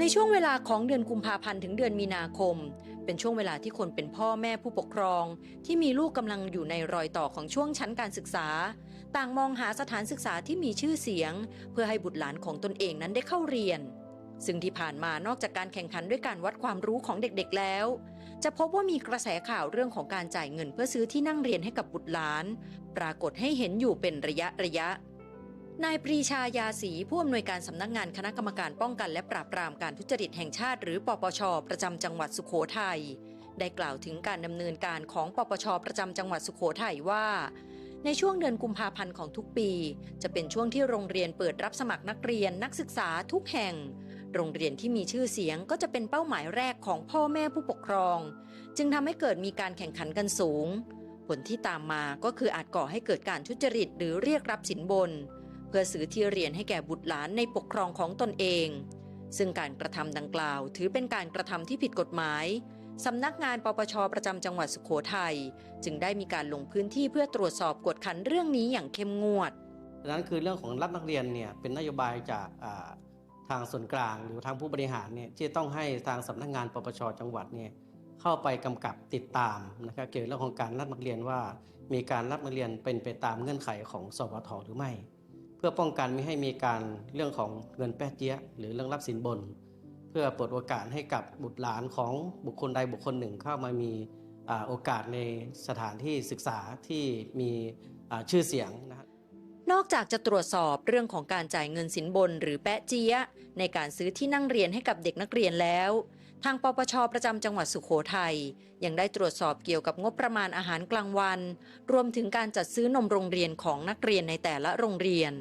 ในช่วงเวลาของเดือนกุมภาพันธ์ถึงเดือนมีนาคม เป็นช่วงเวลาที่คนเป็นพ่อแม่ผู้ปกครอง ที่มีลูกกำลังอยู่ในรอยต่อของช่วงชั้นการศึกษา ต่างมองหาสถานศึกษาที่มีชื่อเสียง เพื่อให้บุตรหลานของตนเองนั้นได้เข้าเรียน ซึ่งที่ผ่านมานอกจากการแข่งขันด้วยการวัดความรู้ของเด็กๆแล้ว จะพบว่ามีกระแสข่าวเรื่องของการจ่ายเงินเพื่อซื้อที่นั่งเรียนให้กับบุตรหลาน ปรากฏให้เห็นอยู่เป็นระยะระยะ นายปรีชายาศรีผู้อำนวยการสำนักงานคณะกรรมการป้องกันและปราบปรามการทุจริตแห่งชาติ หรือปปช ประจำจังหวัดสุขโขทัยได้กล่าวถึงการดำเนินการของปปช ประจำจังหวัดสุขโขทัยว่า ในช่วงเดือนกุมภาพันธ์ของทุกปี จะเป็นช่วงที่โรงเรียนเปิดรับสมัครนักเรียนนักศึกษาทุกแห่ง โรงเรียนที่มีชื่อเสียงก็จะเป็นเป้าหมายแรกของพ่อแม่ผู้ปกครอง จึงทำให้เกิดมีการแข่งขันกันสูง ผลที่ตามมาก็คืออาจก่อให้เกิดการทุจริตหรือเรียกรับสินบน เพื่อซื้อที่เรียนให้แก่บุตรหลานในปกครองของตนเอง ซึ่งการกระทำดังกล่าว ถือเป็นการกระทำที่ผิดกฎหมายสำนักงานปปชประจำจังหวัดสุขโขทัยจึงได้มีการลงพื้นที่เพื่อตรวจสอบกวดขันเรื่องนี้อย่างเข้มงวดดังนั้นคือเรื่องของรับนักเรียนเนี่ยเป็นนโยบายจากทางส่วนกลางหรือทางผู้บริหารเนี่ยที่ต้องให้ทางสำนักงานปปชจังหวัดเนี่ยเข้าไปกำกับติดตามนะครับเกี่ยวกับเรื่องของการรับนักเรียนว่า มีการรับนักเรียนเป็นไปตามเงื่อนไขของสวทหรือไม่ เพื่อป้องกันไม่ให้มีการเรื่องของเงินแป๊ะเจี๊ยหรือเรื่องรับสินบน เพื่อเปิดโอกาสให้กับบุตรหลานของบุคคลใดบุคคลหนึ่งเข้ามามีโอกาสในสถานที่ศึกษาที่มีชื่อเสียงนะครับนอกจากจะตรวจสอบเรื่องของการจ่ายเงินสินบนหรือแปะเจี๊ยในการซื้อที่นั่งเรียนให้กับเด็กนักเรียนแล้ว ทางปปชประจำจังหวัดสุขโขทัยยังได้ตรวจสอบเกี่ยวกับงบประมาณอาหารกลางวัน รวมถึงการจัดซื้อนมโรงเรียนของนักเรียนในแต่ละโรงเรียน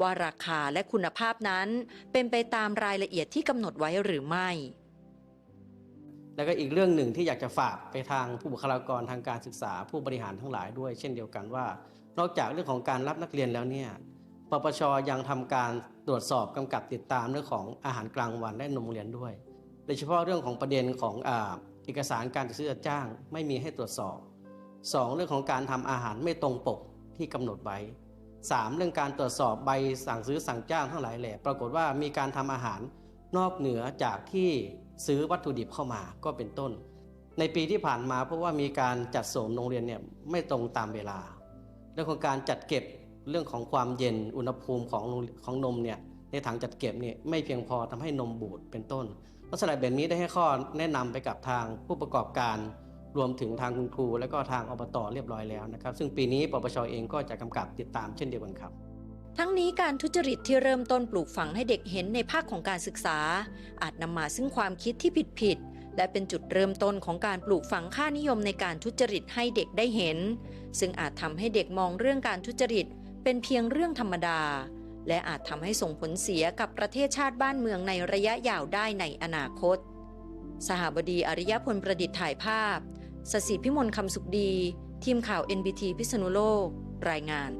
ว่าราคาและคุณภาพนั้น เป็นไปตามรายละเอียดที่กำหนดไว้หรือไม่ แล้วก็อีกเรื่องหนึ่งที่อยากจะฝากไปทางผู้บุคลากรทางการศึกษาผู้บริหารทั้งหลายด้วย เช่นเดียวกันว่า นอกจากเรื่องของการรับนักเรียนแล้วเนี่ยปปชยังทำการตรวจสอบกำกับติดตามเรื่องของอาหารกลางวันและนมโรงเรียนด้วย ดยเฉพาะเรื่องของประเด็นของอเอกสารการจัดซื้อจัดจ้าง ไม่มีให้ตรวจสอบสองเรื่องของการทำอาหารไม่ตรงปกที่กำหนดไว้สามเรื่องการตรวจสอบใบสั่งซื้อสั่งจ้างทั้งหลายแหละปรากฏว่ามีการทำอาหารนอกเหนือจากที่ซื้อวัตถุดิบเข้ามาก็เป็นต้น ในปีที่ผ่านมาเพราะว่ามีการจัดส่งโรงเรียนเนี่ยไม่ตรงตามเวลา เรื่องของการจัดเก็บเรื่องของความเย็นอุณหภูมิของของนมเนี่ย ในถังจัดเก็บเนี่ยไม่เพียงพอทำให้นมบูดเป็นต้น ลักษณะแบบนี้ได้ให้ข้อแนะนำไปกับทางผู้ประกอบการ รวมถึงทางคุณครู และก็ทางอบตเรียบร้อยแล้วนะครับ ซึ่งปีนี้ปปชเองก็จะกำกับติดตามเช่นเดียวกันครับทั้งนี้การทุจริตที่เริ่มต้นปลูกฝังให้เด็กเห็นในภาคของการศึกษา อาจนำมาซึ่งความคิดที่ผิดผิดและเป็นจุดเริ่มต้นของการปลูกฝังค่านิยมในการทุจริตให้เด็กได้เห็น ซึ่งอาจทำให้เด็กมองเรื่องการทุจริตเป็นเพียงเรื่องธรรมดา และอาจทำให้ส่งผลเสียกับประเทศชาติบ้านเมืองในระยะยาวได้ในอนาคต สหบดีอริยพลประดิษฐ์ถ่ายภาพ สสิพิมลคำสุขดี ทีมข่าว NBT พิษณุโลก รายงาน